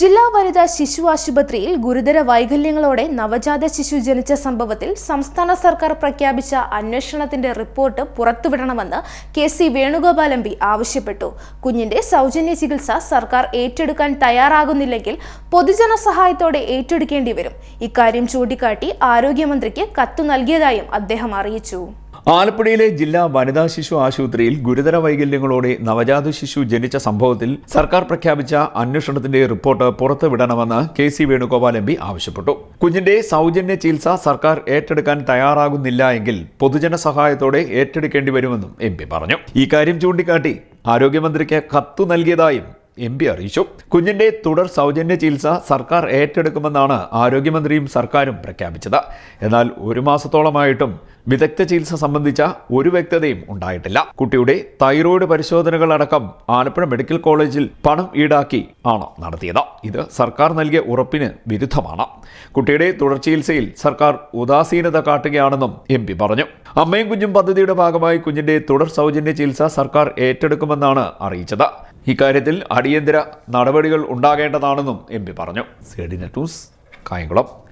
ജില്ലാ വനിതാ ശിശു ആശുപത്രിയിൽ ഗുരുതര വൈകല്യങ്ങളോടെ നവജാത ശിശു ജനിച്ച സംഭവത്തിൽ സംസ്ഥാന സർക്കാർ പ്രഖ്യാപിച്ച അന്വേഷണത്തിന്റെ report പുറത്തുവിടണമെന്ന് K C Venugopal M P ആവശ്യപ്പെട്ടു. കുഞ്ഞിന്റെ സൗജന്യ ചികിത്സ സർക്കാർ ഏറ്റെടുക്കാൻ തയ്യാറാകുന്നില്ലെങ്കിൽ പൊതുജന സഹായത്തോടെ ഏറ്റെടുക്കേണ്ടി വരും. ഇക്കാര്യം ചൂണ്ടിക്കാട്ടി ആരോഗ്യമന്ത്രിക്ക് കത്തു നൽകിയതായും അദ്ദേഹം അറിയിച്ചു. ആലപ്പുഴയിലെ ജില്ലാ വനിതാ ശിശു ആശുപത്രിയിൽ ഗുരുതര വൈകല്യങ്ങളോടെ നവജാത ശിശു ജനിച്ച സംഭവത്തിൽ സർക്കാർ പ്രഖ്യാപിച്ച അന്വേഷണത്തിന്റെ report പുറത്തുവിടണമെന്ന് K C Venugopal M P ആവശ്യപ്പെട്ടു. കുഞ്ഞിന്റെ സൗജന്യ ചികിത്സ സർക്കാർ ഏറ്റെടുക്കാൻ തയ്യാറാകുന്നില്ല എങ്കിൽ പൊതുജന സഹായത്തോടെ ഏറ്റെടുക്കേണ്ടി വരുമെന്നും എം പി പറഞ്ഞു. ഇക്കാര്യം കാര്യം ചൂണ്ടിക്കാട്ടി ആരോഗ്യമന്ത്രിക്ക് കത്തു നൽകിയതായും എം പി അറിയിച്ചു. കുഞ്ഞിന്റെ തുടർ സൗജന്യ ചികിത്സ സർക്കാർ ഏറ്റെടുക്കുമെന്നാണ് ആരോഗ്യമന്ത്രിയും സർക്കാരും പ്രഖ്യാപിച്ചത്. എന്നാൽ ഒരു മാസത്തോളമായിട്ടും വിദഗ്ധ ചികിത്സ സംബന്ധിച്ച ഒരു വ്യക്തതയും ഉണ്ടായിട്ടില്ല. കുട്ടിയുടെ തൈറോയ്ഡ് പരിശോധനകൾ അടക്കം ആലപ്പുഴ മെഡിക്കൽ കോളേജിൽ പണം ഈടാക്കി ആണ് നടത്തിയത്. ഇത് സർക്കാർ നൽകിയ ഉറപ്പിന് വിരുദ്ധമാണ്. കുട്ടിയുടെ തുടർ ചികിത്സയിൽ സർക്കാർ ഉദാസീനത കാട്ടുകയാണെന്നും എം പി പറഞ്ഞു. അമ്മയും കുഞ്ഞും പദ്ധതിയുടെ ഭാഗമായി കുഞ്ഞിന്റെ തുടർ സൗജന്യ ചികിത്സ സർക്കാർ ഏറ്റെടുക്കുമെന്നാണ് അറിയിച്ചത്. ഇക്കാര്യത്തിൽ അടിയന്തര നടപടികൾ ഉണ്ടാകേണ്ടതാണെന്നും എം പി പറഞ്ഞു. C D Kayamkulam.